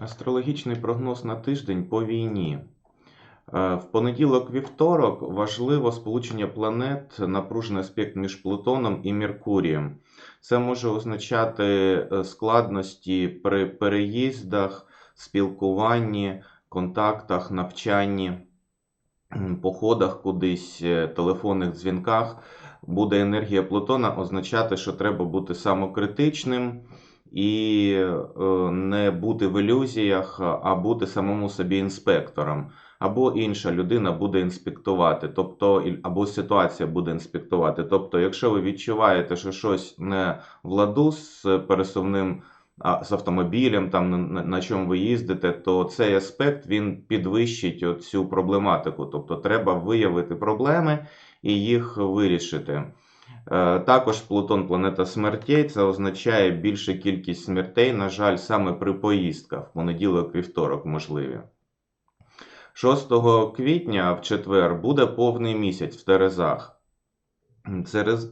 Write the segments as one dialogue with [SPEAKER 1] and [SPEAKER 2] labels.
[SPEAKER 1] Астрологічний прогноз на тиждень по війні. Е, В понеділок-вівторок важливо сполучення планет, напружений аспект між Плутоном і Меркурієм. Це може означати е, складності при переїздах, спілкуванні, контактах, навчанні, походах кудись, е, телефонних дзвінках. Буде енергія Плутона означати, що треба бути самокритичним і е, не бути в ілюзіях, а бути самому собі інспектором. Або інша людина буде інспектувати, тобто або ситуація буде інспектувати. Тобто, якщо ви відчуваєте, що щось не в ладу з пересувним з автомобілем, там на чому ви їздите, то цей аспект він підвищить цю проблематику. Тобто, треба виявити проблеми і їх вирішити. Е, Також Плутон планета смертей. Це означає більша кількість смертей, на жаль, саме при поїздках понеділок, вівторок можливі. 6 квітня в четвер буде повний місяць в Терезах.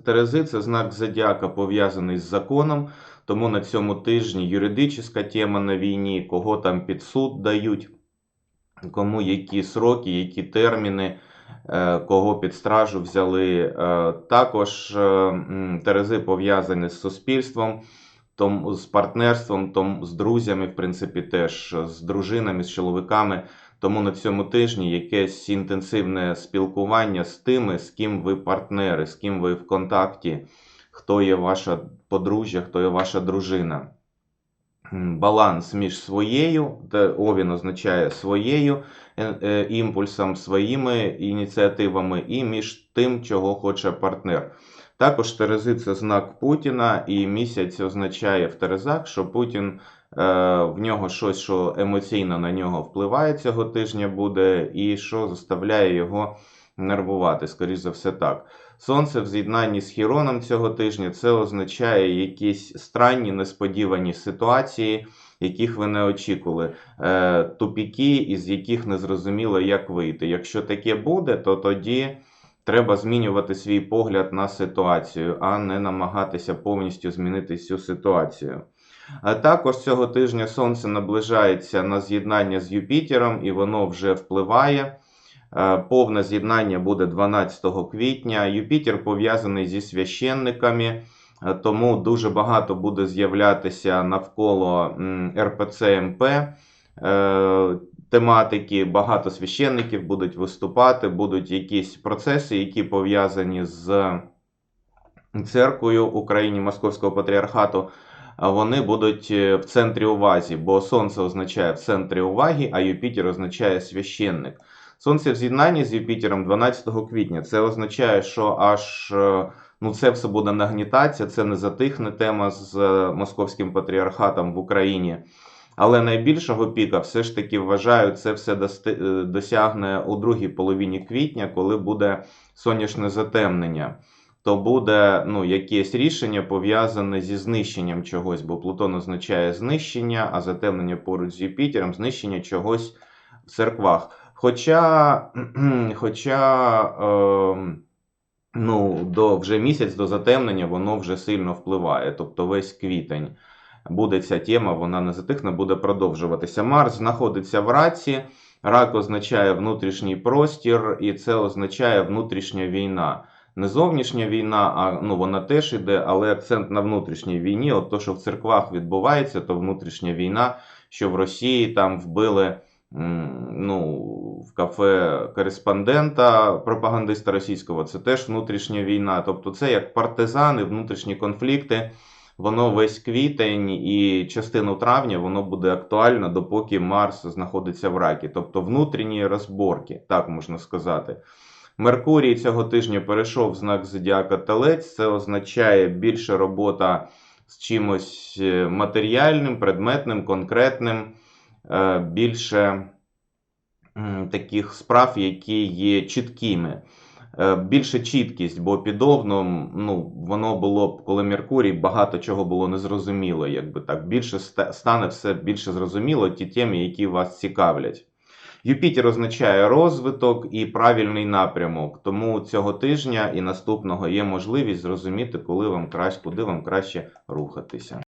[SPEAKER 1] Терези це знак зодіака пов'язаний з законом, тому на цьому тижні юридична тема на війні, кого там під суд дають, кому які сроки, які терміни, кого під стражу взяли. Е, Також е, Терези пов'язані з суспільством, з партнерством, з друзями, в принципі, теж з дружинами, з чоловіками. Тому на цьому тижні якесь інтенсивне спілкування з тими, з ким ви партнери, з ким ви в контакті, хто є ваша подружжя, хто є ваша дружина. Баланс між своєю, де Овін означає своєю е, е, імпульсом, своїми ініціативами, і між тим, чого хоче партнер. Також Терези це знак Путіна, і місяць означає в Терезах, що Путін е, в нього щось, що емоційно на нього впливає цього тижня буде, і що заставляє його нервувати. Скоріше за все так. Сонце в з'єднанні з Хіроном цього тижня це означає якісь странні, несподівані ситуації, яких ви не очікували, е, тупіки, із яких не зрозуміло, як вийти. Якщо таке буде, то тоді треба змінювати свій погляд на ситуацію, а не намагатися повністю змінити цю ситуацію. А також цього тижня Сонце наближається на з'єднання з Юпітером, і воно вже впливає. Е, Повне з'єднання буде 12 квітня. Юпітер пов'язаний зі священниками, е, тому дуже багато буде з'являтися навколо РПЦ МП е, тематики. Багато священників будуть виступати, будуть якісь процеси, які пов'язані з церквою Україні Московського патріархату. Вони будуть в центрі уваги, бо Сонце означає в центрі уваги, а Юпітер означає священник. Сонце в з'єднанні з Юпітером 12 квітня. Це означає, що аж е, ну, це все буде нагнітатися, це не затихне тема з е, московським патріархатом в Україні. Але найбільшого піка все ж таки вважаю, це все е, досягне у другій половині квітня, коли буде сонячне затемнення. То буде ну, якесь рішення пов'язане зі знищенням чогось, бо Плутон означає знищення, а затемнення поруч з Юпітером знищення чогось в церквах. Хоча, хоча е, ну, до вже місяць до затемнення воно вже сильно впливає. Тобто весь квітень буде ця тема, вона не затихне, буде продовжуватися. Марс знаходиться в раці. Рак означає внутрішній простір, і це означає внутрішня війна. Не зовнішня війна, а ну вона теж іде, але акцент на внутрішній війні. От то, що в церквах відбувається, то внутрішня війна, що в Росії там вбили ну, в кафе кореспондента, пропагандиста російського, це теж внутрішня війна. Тобто це як партизани, внутрішні конфлікти. Воно весь квітень і частину травня воно буде актуально, допоки Марс знаходиться в ракі. Тобто внутрішні розборки, так можна сказати. Меркурій цього тижня перейшов в знак Зодіака Телець. Це означає більше робота з чимось е, матеріальним, предметним, конкретним, е, більше таких справ, які є чіткими. Е, Більше чіткість, бо під овном, ну, воно було б, коли Меркурій, багато чого було незрозуміло, якби так. Більше стане все більше зрозуміло ті теми, які вас цікавлять. Юпітер означає розвиток і правильний напрямок. Тому цього тижня і наступного є можливість зрозуміти, коли вам краще, куди вам краще рухатися.